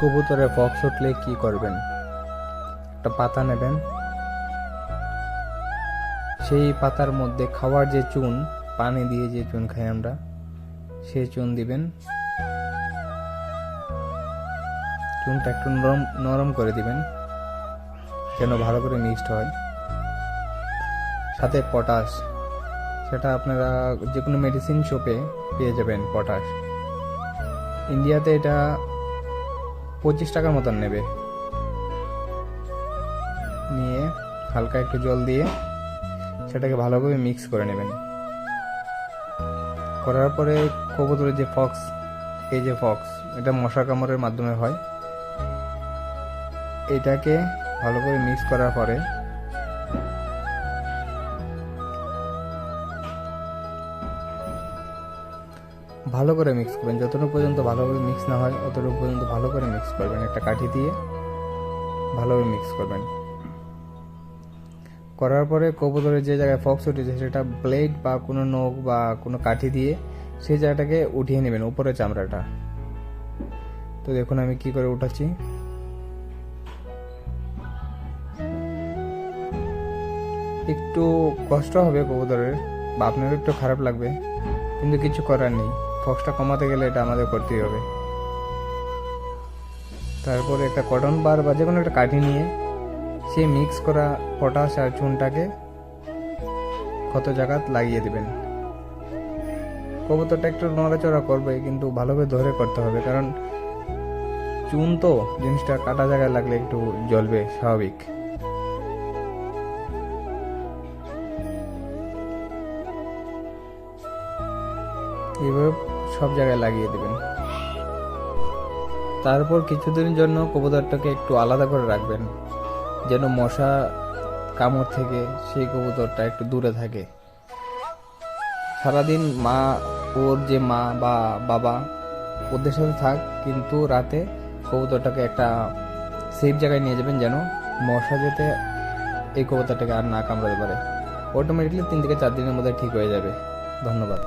কবুতরে Fox উঠলে কি করবেন? একটা পাতা নেবেন। সেই পাতার মধ্যে খাওয়ার যে চুন, পানি দিয়ে যে চুন খাই আমরা সেই চুন দিবেন। চুনটা একটু নরম নরম করে দিবেন, যেন ভালো করে মিক্সড হয়। সাথে পটাশ, সেটা আপনারা যে কোনো মেডিসিন শপে পেয়ে যাবেন, পটাশ। ইন্ডিয়াতে এটা পঁচিশ টাকার মতন নেবে। নিয়ে হালকা একটু জল দিয়ে সেটাকে ভালোভাবে মিক্স করে নেবেন। করার পরে কবুতরের যে ফক্স এই যে ফক্স এটা মশা কামড়ের মাধ্যমে হয়। এটাকে ভালো করে মিক্স করার পরে ভালো করে মিক্স করবেন। যতটুকু পর্যন্ত ভালোভাবে মিক্স না হয়, অতটুকু পর্যন্ত ভালো করে মিক্স করবেন। একটা কাঠি দিয়ে ভালোভাবে মিক্স করবেন। করার পরে কবুতরের যে জায়গায় ফক্স উঠেছে, সেটা ব্লেড বা কোনো নখ বা কোনো কাঠি দিয়ে সেই জায়গাটাকে উঠিয়ে নেবেন উপরে চামড়াটা। তো দেখুন আমি কি করে উঠাচ্ছি। একটু কষ্ট হবে কবুতরের, বা আপনারও একটু খারাপ লাগবে, কিন্তু কিছু করার নেই। ফক্সটা কমাতে গেলে এটা আমাদের করতেই হবে। তারপরে একটা কটন বার বা যে কোনো একটা কাঠি নিয়ে সেই মিক্স করা পটাশ আর চুনটাকে ক্ষত জায়গাত লাগিয়ে দিবেন। কবুতরটা একটু নড়াচড়া করবে, কিন্তু ভালোভাবে ধরে করতে হবে, কারণ চুন তো জিনিসটা কাটা জায়গায় লাগলে একটু জ্বলবে স্বাভাবিক। এইভাবে সব জায়গায় লাগিয়ে দেবেন। তারপর কিছুদিনের জন্য কবুতরটাকে একটু আলাদা করে রাখবেন, যেন মশা কামড় থেকে সেই কবুতরটা একটু দূরে থাকে। সারাদিন মা, ওর যে মা বা বাবা, ওদের সাথে থাক, কিন্তু রাতে কবুতরটাকে একটা সেফ জায়গায় নিয়ে যাবেন, যেন মশা যেতে এই কবুতরটাকে আর না কামড়াতে পারে। অটোমেটিকলি তিন থেকে চার দিনের মধ্যে ঠিক হয়ে যাবে। ধন্যবাদ।